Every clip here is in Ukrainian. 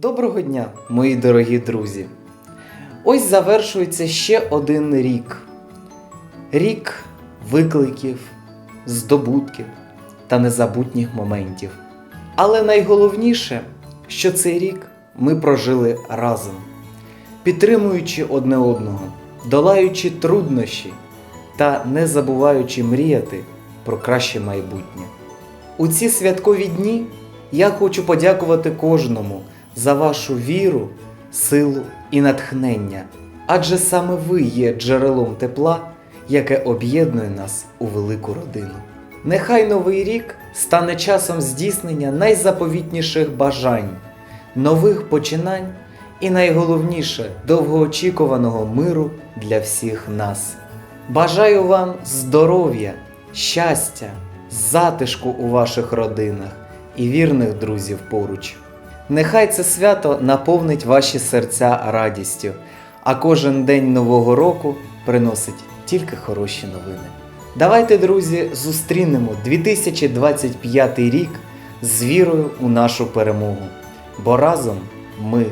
Доброго дня, мої дорогі друзі! Ось завершується ще один рік. Рік викликів, здобутків та незабутніх моментів. Але найголовніше, що цей рік ми прожили разом, підтримуючи одне одного, долаючи труднощі та не забуваючи мріяти про краще майбутнє. У ці святкові дні я хочу подякувати кожному за вашу віру, силу і натхнення, адже саме ви є джерелом тепла, яке об'єднує нас у велику родину. Нехай новий рік стане часом здійснення найзаповітніших бажань, нових починань і найголовніше довгоочікуваного миру для всіх нас. Бажаю вам здоров'я, щастя, затишку у ваших родинах і вірних друзів поруч. Нехай це свято наповнить ваші серця радістю, а кожен день Нового року приносить тільки хороші новини. Давайте, друзі, зустрінемо 2025 рік з вірою у нашу перемогу, бо разом ми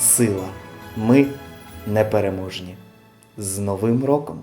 сила, ми непереможні. З Новим роком!